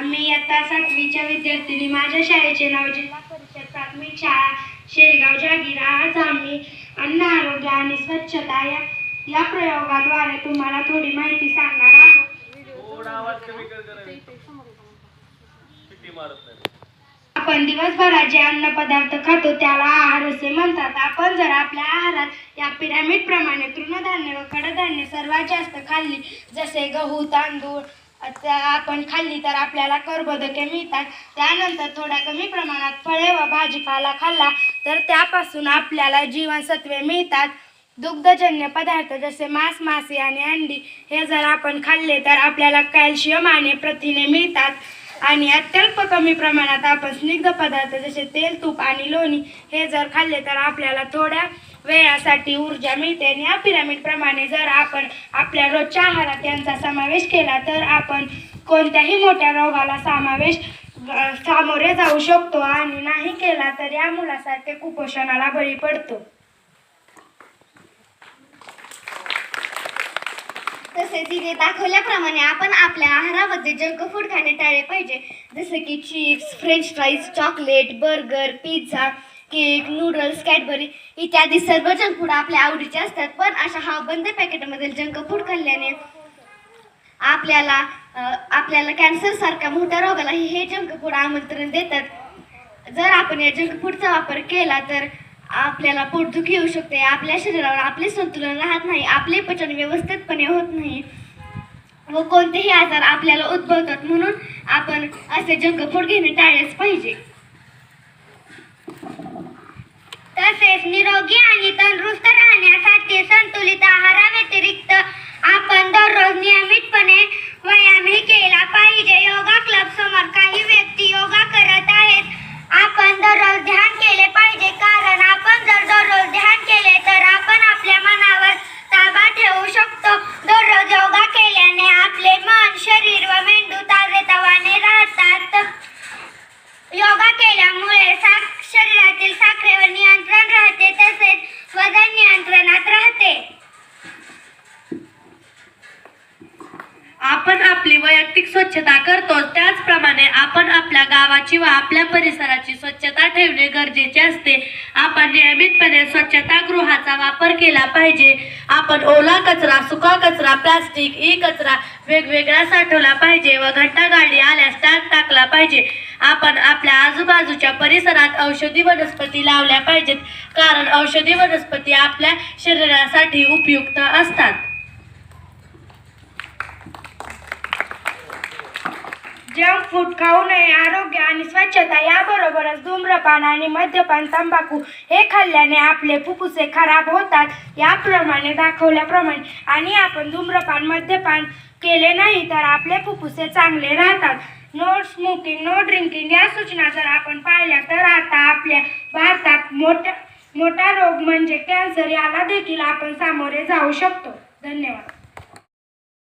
मी इयत्ता सातवीच्या विद्यार्थिनी. माझ्या शाळेचे नाव जिल्हा परिषद प्राथमिक शाळा शेळगाव जागीर. आज आम्ही अन्न आरोग्य आणि स्वच्छता या या प्रयोगाद्वारे तुम्हाला थोडी माहिती सांगणार आहोत. आपण दिवसभरात जे अन्न पदार्थ खातो त्याला आहार असे म्हणतात. आपण जर आपल्या आहारात या पिरामिड प्रमाणे तृणधान्य व कडधान्य सर्वात जास्त खाल्ली जसे गहू तांदूळ त्या आपण खाल्ली तर आपल्याला कर्बोदके मिळतात. त्यानंतर थोड्या कमी प्रमाणात फळे व भाजीपाला खाल्ला तर त्यापासून आपल्याला जीवनसत्वे मिळतात. दुग्धजन्य पदार्थ जसे मांस मासे आणि अंडी हे जर आपण खाल्ले तर आपल्याला कॅल्शियम आणि प्रथिने मिळतात. आणि अत्यल्प कमी प्रमाणात आपण स्निग्ध पदार्थ जसे तेल तूप आणि लोणी हे जर खाल्ले तर आपल्याला थोड्या वेळासाठी ऊर्जा मिळते. आणि या पिरामिडप्रमाणे जर आपण आपल्या रोजच्या आहारात यांचा समावेश केला तर आपण कोणत्याही मोठ्या रोगाला समावेश सामोरे जाऊ शकतो. आणि नाही केला तर या मुलासारखे कुपोषणाला बळी पडतो. तसेच इथे दाखवल्याप्रमाणे आपण आपल्या आहारामध्ये जंक फूड खाणे टाळले पाहिजे. जसे की chips french fries chocolate burger pizza cake noodles Cadbury इत्यादी सर्व जंक फूड आपल्या आवडीचे असतात. पण अशा हा बंद पॅकेटमधील जंक फूड खाल्ल्याने आपल्याला आपल्याला कॅन्सर सारख्या मोठ्या रोगालाही हे जंक फूड आमंत्रण देतात. जर आपण या जंक फूडचा वापर केला तर आपल्याला पोटदुखी येऊ शकते. आपल्या शरीरावर आपले संतुलन राहत नाही. आपले पचन व्यवस्थितपणे होत नाही. व कोणतेही आजार आपल्याला उद्भवतात. म्हणून आपण असे जंक फूड घेणे टाळलेच पाहिजे. तसेच निरोगी आणि तंदुरुस्त राहण्यासाठी संतुलित आहाराव्यतिरिक्त आपण दररोज नियमितपणे व्यायामही केला पाहिजे योगा क्लब समोर काही व्यक्ती योगा करत आहेत आपण दररोज ध्यान केले पाहिजे कारण आपण जर दररोज ध्यान केले तर आपण आपल्या मनावर ताबा ठेवू शकतो दररोज योगा केल्याने आपले मन शरीर व मेंदू ताजेतवाने राहतात योगा केल्यामुळे साख शरीरातील साखरेवर नियंत्रण राहते तसेच वजन नियंत्रणात राहते आपण आपली वैयक्तिक स्वच्छता करतो त्याचप्रमाणे आपण आपल्या गावाची व आपल्या परिसराची स्वच्छता ठेवणे गरजेचे असते. आपण नियमितपणे स्वच्छतागृहाचा वापर केला पाहिजे. आपण ओला कचरा सुका कचरा प्लास्टिक ई कचरा वेगवेगळा साठवला पाहिजे व घंटा गाडी आल्यास त्यात टाकला पाहिजे. आपण आपल्या आजूबाजूच्या परिसरात औषधी वनस्पती लावल्या पाहिजेत. कारण औषधी वनस्पती आपल्या शरीरासाठी उपयुक्त असतात. जंक फूड खाऊ नये आरोग्य आणि स्वच्छता याबरोबरच धूम्रपान आणि मद्यपान तंबाखू हे खाल्ल्याने आपले फुफ्फुसे खराब होतात. याप्रमाणे दाखवल्याप्रमाणे आणि आपण धूम्रपान मद्यपान केले नाही तर आपले फुफ्फुसे चांगले राहतात. नो स्मोकिंग नो ड्रिंकिंग या सूचना जर आपण पाळल्या तर आता आपल्या भारतात मोठा मोठा रोग म्हणजे कॅन्सर याला देखील आपण सामोरे जाऊ शकतो. धन्यवाद.